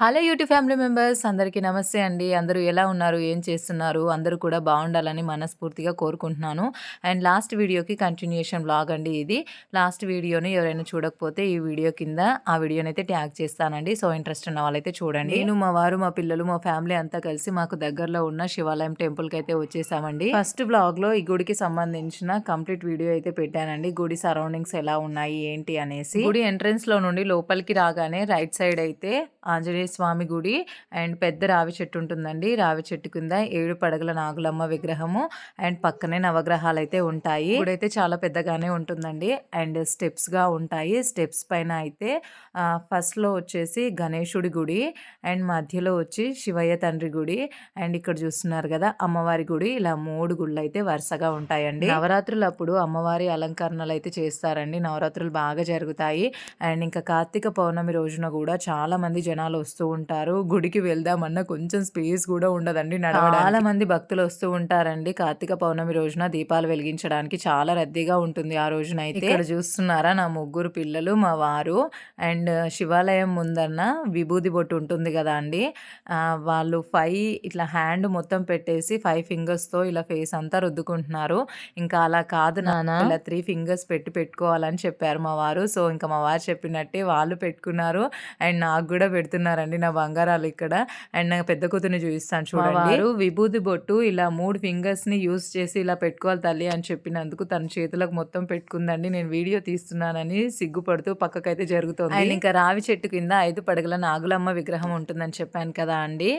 Hello YouTube family members అందరికీ నమస్తే అండి. అందరూ ఎలా ఉన్నారు? ఏం చేస్తున్నారు? అందరూ కూడా బాగుండాలని మనస్ఫూర్తిగా కోరుకుంటున్నాను. అండ్ లాస్ట్ వీడియోకి కంటిన్యూషన్ బ్లాగ్ అండి ఇది. లాస్ట్ వీడియోని ఎవరైనా చూడకపోతే ఈ వీడియో కింద ఆ వీడియోని అయితే ట్యాగ్ చేస్తానండి. సో ఇంట్రెస్ట్ ఉన్న వాళ్ళైతే చూడండి. నేను మా వారు మా పిల్లలు మా ఫ్యామిలీ అంతా కలిసి మాకు దగ్గరలో ఉన్న శివాలయం టెంపుల్కి అయితే వచ్చేసామండి. ఫస్ట్ బ్లాగ్లో ఈ గుడికి సంబంధించిన కంప్లీట్ వీడియో అయితే పెట్టానండి. గుడి సరౌండింగ్స్ ఎలా ఉన్నాయి? ఏంటి? అనేసి. గుడి ఎంట్రన్స్లో నుండి లోపలికి రాగానే రైట్ సైడ్ అయితే ఆంజనేయ స్వామి గుడి అండ్ పెద్ద రావి చెట్టు ఉంటుందండి. రావి చెట్టు కింద ఏడు పడగల నాగులమ్మ విగ్రహము అండ్ పక్కనే నవగ్రహాలు అయితే ఉంటాయి. ఇప్పుడైతే అయితే చాలా పెద్దగానే ఉంటుందండి. అండ్ స్టెప్స్గా ఉంటాయి. స్టెప్స్ పైన అయితే ఫస్ట్లో వచ్చేసి గణేశుడి గుడి అండ్ మధ్యలో వచ్చి శివయ్య తండ్రి గుడి అండ్ ఇక్కడ చూస్తున్నారు కదా అమ్మవారి గుడి. ఇలా మూడు గుళ్ళు అయితే వరుసగా ఉంటాయండి. నవరాత్రులు అప్పుడు అమ్మవారి అలంకరణలు అయితే చేస్తారండి. నవరాత్రులు బాగా జరుగుతాయి. అండ్ ఇంకా కార్తీక పౌర్ణమి రోజున కూడా చాలా మంది జనాలు వస్తూ ఉంటారు. గుడికి వెళ్దామన్నా కొంచెం స్పేస్ కూడా ఉండదండి చాలా మంది భక్తులు వస్తూ ఉంటారండి. కార్తీక పౌర్ణమి రోజున దీపాలు వెలిగించడానికి చాలా రద్దీగా ఉంటుంది ఆ రోజున అయితే ఇక్కడ చూస్తున్నారా నా ముగ్గురు పిల్లలు మా వారు. అండ్ శివాలయం ముందన్న విభూది బొట్టు ఉంటుంది కదా అండి. వాళ్ళు ఫైవ్ ఇట్లా హ్యాండ్ మొత్తం పెట్టేసి ఫైవ్ ఫింగర్స్తో ఇలా ఫేస్ అంతా రుద్దుకుంటున్నారు. ఇంకా అలా కాదు నాన్న ఇలా త్రీ ఫింగర్స్ పెట్టి పెట్టుకోవాలని చెప్పారు మా వారు. సో ఇంకా మా వారు చెప్పినట్టే వాళ్ళు పెట్టుకున్నారు. అండ్ నాకు కూడా పెడుతున్నారండి నా బంగారాలు ఇక్కడ. అండ్ నా పెద్ద కూతుర్ని చూపిస్తాను చూడండి. విభూతి బొట్టు ఇలా మూడు ఫింగర్స్ని యూస్ చేసి ఇలా పెట్టుకోవాలి తల్లి అని చెప్పినందుకు తన చేతులకు మొత్తం పెట్టుకుందండి. నేను వీడియో తీస్తున్నానని సిగ్గుపడుతూ పక్కకైతే జరుగుతుంది. అండ్ ఇంకా రావి చెట్టు కింద ఐదు పడగల నాగులమ్మ విగ్రహం ఉంటుందని చెప్పాను కదా అండి.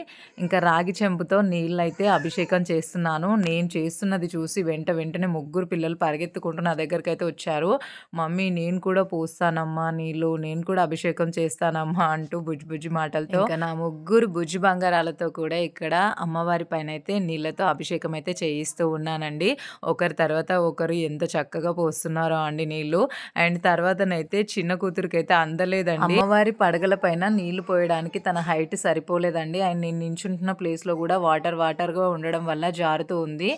ఇంకా రాగి చెంపుతో నీళ్ళు అయితే అభిషేకం చేస్తున్నాను. నేను చేస్తున్నది చూసి వెంట వెంటనే ముగ్గురు పిల్లలు పరిగెత్తుకుంటూ నా దగ్గరికి అయితే వచ్చారు. మమ్మీ నేను కూడా పోస్తానమ్మా నీళ్ళు. నేను కూడా అభిషేకం చేస్తానమ్మా అంటూ బుజ్జి బుజ్జి మాటలతో ఇంకా నా ముగ్గురు బుజ్జి బంగారాలతో కూడా ఇక్కడ అమ్మవారి పైన అయితే నీళ్ళతో అభిషేకం అయితే చేయిస్తూ ఉన్నానండి. ఒకరి తర్వాత ఒకరు ఎంత చక్కగా పోస్తున్నారో అండి నీళ్ళు. అండ్ తర్వాతనైతే చిన్న కూతురికి అయితే అందలేదండి. అమ్మవారి పడగల పైన నీళ్ళు పోయడానికి తన హైట్ సరిపోలేదండి. అండ్ నేను నించుంటున్న ప్లేస్లో కూడా వాటర్ వాటర్గా ఉండడం వల్ల జారుతూ ఉంది.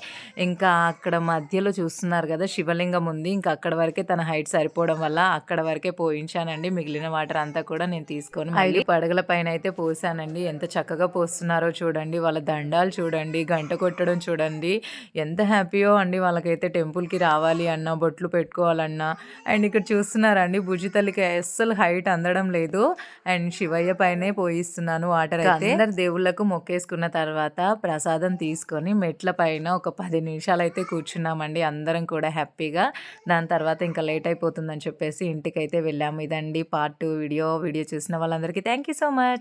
ఇంకా అక్కడ మధ్యలో చూస్తున్నారు కదా శివలింగం ఉంది. ఇంకా అక్కడ వరకే తన హైట్ సరిపోవడం వల్ల అక్కడ వరకే పోయించానండి. మిగిలిన వాటర్ అంతా కూడా నేను తీసుకొని ఐదు పడగల పైన అయితే పోసానండి. ఎంత చక్కగా పోస్తున్నారో చూడండి. వాళ్ళ దండాలు చూడండి. గంట కొట్టడం చూడండి. ఎంత హ్యాపీయో అండి వాళ్ళకైతే టెంపుల్కి రావాలి అన్న బొట్లు పెట్టుకోవాలన్నా. అండ్ ఇక్కడ చూస్తున్నారండి భుజి తల్లికి అస్సలు హైట్ అందడం లేదు. అండ్ శివయ్య పైనే పోయిస్తున్నాను వాటర్ అయితే. అందరు దేవుళ్ళకు మొక్కేసుకున్న తర్వాత ప్రసాదం తీసుకొని మెట్ల పైన ఒక పది నిమిషాలు అయితే కూర్చున్నామండి. అందరం కూడా హ్యాపీగా. దాని తర్వాత ఇంకా లేట్ అయిపోతుందని చెప్పేసి ఇంటికైతే వెళ్ళాము. ఇదండి పార్ట్ టూ వీడియో. వీడియో చూసిన వాళ్ళందరికీ థ్యాంక్ యూ సో మచ్.